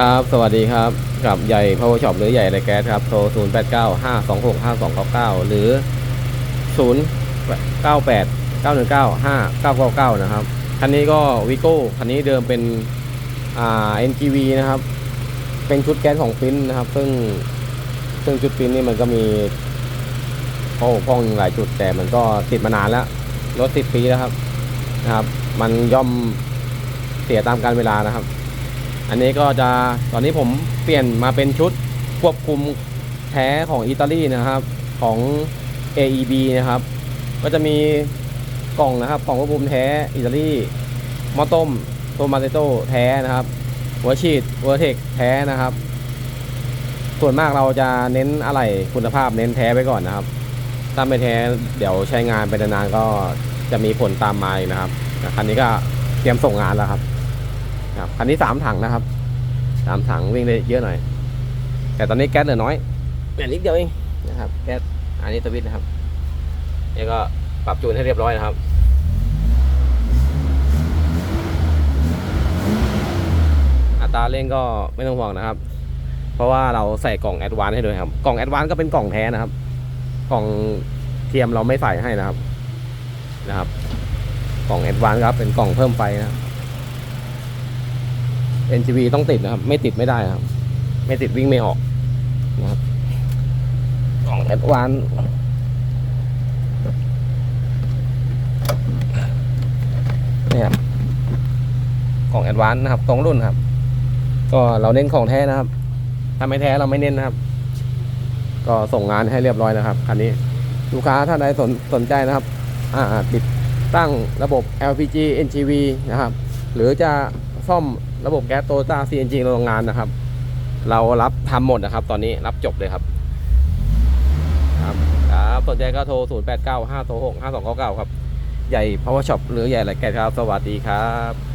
ครับ สวัสดีครับ กับใหญ่ power shop หรือใหญ่ไรแก๊สครับ โทร 0 8 9 5 2 6 5 2 9 9 หรือ 0 9 8 9 1 9 5 9 9 9 นะครับ คันนี้ก็วิโก้ คันนี้เดิมเป็น อ่า NGV นะครับ เป็นชุดแก๊สของฟินนะครับ ซึ่ง ซึ่งชุดฟินนี่มันก็มีข้อบกพร่องหลายจุด แต่มันก็ติดมานานแล้ว รถติดปีแล้วครับ นะครับ มันย่อมเสียตามการเวลานะครับ อันนี้ก็จะตอนนี้ผมเปลี่ยนมาเป็นชุดควบคุมแท้ของอิตาลีนะครับของ AEB นะครับ ก็จะมีกล่องนะครับกล่องควบคุมแท้อิตาลีมอต้มโทมาเตโต้แท้นะครับหัวฉีดหัวเทคแท้นะครับ ส่วนมากเราจะเน้นอะไรคุณภาพเน้นแท้ไว้ก่อนนะครับถ้าไม่แท้เดี๋ยวใช้งานไปนานๆก็จะมีผลตามมาอีกนะครับคันนี้ก็เตรียมส่งงานแล้วครับ ครับคันนี้สามถังนะครับสามถังวิ่งได้เยอะหน่อย แต่ตอนนี้แก๊สเหลือน้อยเหลือนิดเดียวเองนะครับ แก๊สอันนี้ตวิทนะครับนี่ก็ปรับจูนให้เรียบร้อยนะครับอัตราเร่งก็ไม่ต้องห่วงนะครับ เพราะว่าเราใส่กล่องแอดวานให้ด้วยครับ กล่องแอดวานก็เป็นกล่องแท้นะครับ กล่องเทียมเราไม่ใส่ให้นะครับนะครับ กล่องแอดวานครับเป็นกล่องเพิ่มไฟนะครับ NGV ต้องติดนะครับ ไม่ติดไม่ได้ครับ ไม่ติดวิ่งไม่ออกนะครับกล่องแอดวานนี่ครับกล่องแอดวานนะครับตรงรุ่นครับ ก็เราเน้นของแท้นะครับ ถ้าไม่แท้เราไม่เน้นนะครับ ก็ส่งงานให้เรียบร้อยนะครับคันนี้ลูกค้าท่านใดสนสนใจนะครับอ่าติดตั้งระบบ LPG NGV นะครับ หรือจะซ่อม ระบบแก๊สโตต้า CNG ในโรงงานนะครับ เรารับทำหมดนะครับ ตอนนี้รับจบเลยครับ ครับครับสนใจก็โทร 0 8 9 5 6 5 2 9 9 ครับ ใหญ่ power shop หรือใหญ่ไรแก๊สครับ สวัสดีครับ